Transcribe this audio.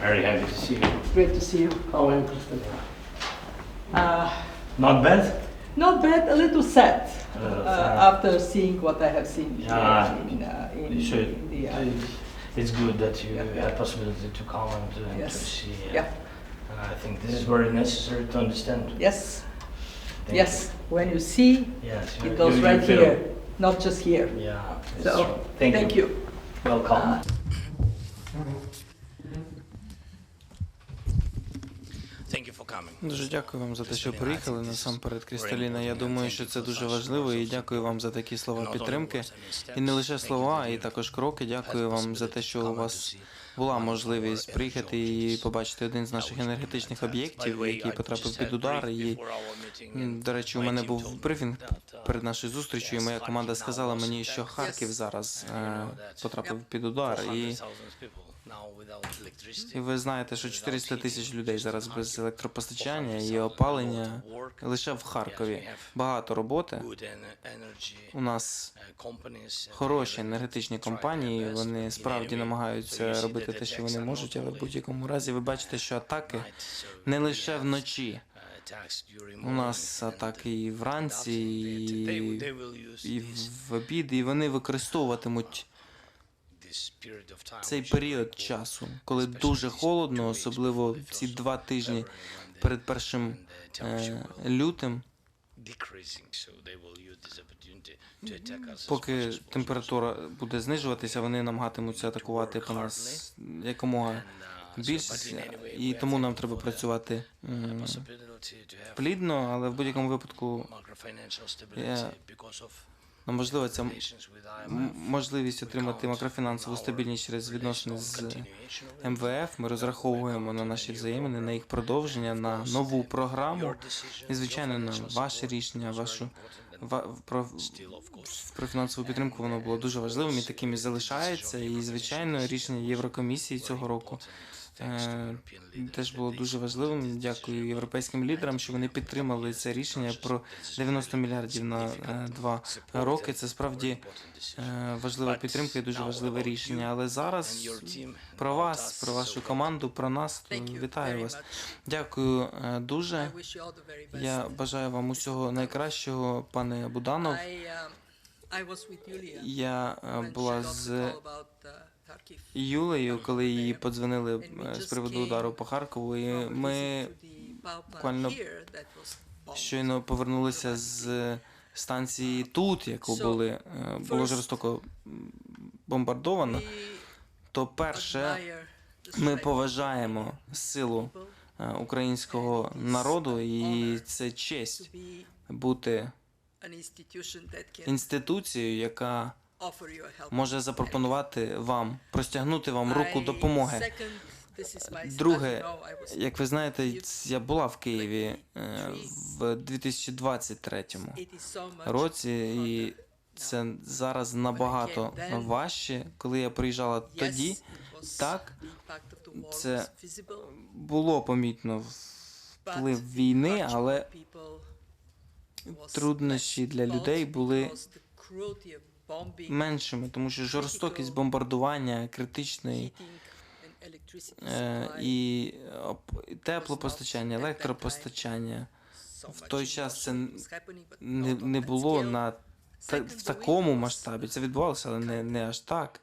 Very happy to see you. Great to see you. How are you, Kristalina? Uh, Not bad? not bad, a little sad Uh, uh, sad. after seeing what I have seen Yeah. here in, uh, in, You should. in the. Uh, It's- good that you Yeah. had possibility to come and to, and Yes. to see. uh, Yeah. And I think this is very necessary to understand. yes, Thank yes. When you see, you. Yes. you- it goes you- you right feel- here, not just here. Yeah. it's So, true. Thank, thank you. you. Welcome. Дуже дякую вам за те, що приїхали насамперед, Крісталіна. Я думаю, що це дуже важливо, і дякую вам за такі слова підтримки. І не лише слова, і також кроки. Дякую вам за те, що у вас була можливість приїхати і побачити один з наших енергетичних об'єктів, який потрапив під удар. І до речі, у мене був брифінг перед нашою зустрічю, і моя команда сказала мені, що Харків зараз е, потрапив під удар. І, і ви знаєте, що 400 тисяч людей зараз без електропостачання і опалення лише в Харкові. Багато роботи. У нас хороші енергетичні компанії. Вони справді намагаються робити те, що вони можуть, але в будь-якому разі ви бачите, що атаки не лише вночі. У нас атаки і вранці, і, в обід, і вони використовуватимуть цей період часу, коли дуже холодно, особливо ці два тижні перед першим е, лютим. Поки температура буде знижуватися, вони намагатимуться атакувати по нас якомога більше, і тому нам треба працювати м, плідно, але в будь-якому випадку я- ну, можливо ця можливість отримати макрофінансову стабільність через відносини з МВФ. Ми розраховуємо на наші взаємини, на їх продовження, на нову програму. І звичайно, на ваше рішення, вашу ва- про, про фінансову підтримку воно було дуже важливим і таким і залишається. І звичайно, рішення Єврокомісії цього року теж було дуже важливим. Дякую європейським лідерам, що вони підтримали це рішення про 90 мільярдів на е, два роки. Це справді е, важлива підтримка і дуже важливе рішення. Але зараз про вас, про вашу команду, про нас вітаю вас. Дякую е, дуже. Я бажаю вам усього найкращого, пане Буданов. Я е, була з Юлею, коли їй подзвонили е, з приводу удару по Харкову, і ми буквально щойно повернулися з станції тут, яку були е, було жорстоко бомбардовано. То перше, ми поважаємо силу е, українського народу, і це честь бути інституцією, яка може запропонувати вам, простягнути вам руку допомоги. Друге, як ви знаєте, я була в Києві е, в 2023 році, і це зараз набагато важче. Коли я приїжджала тоді, так це було помітно вплив війни, але труднощі для людей були меншими, тому що жорстокість бомбардування критичної е, і теплопостачання, електропостачання в той час це не, не було на та, в такому масштабі. Це відбувалося, але не, не аж так.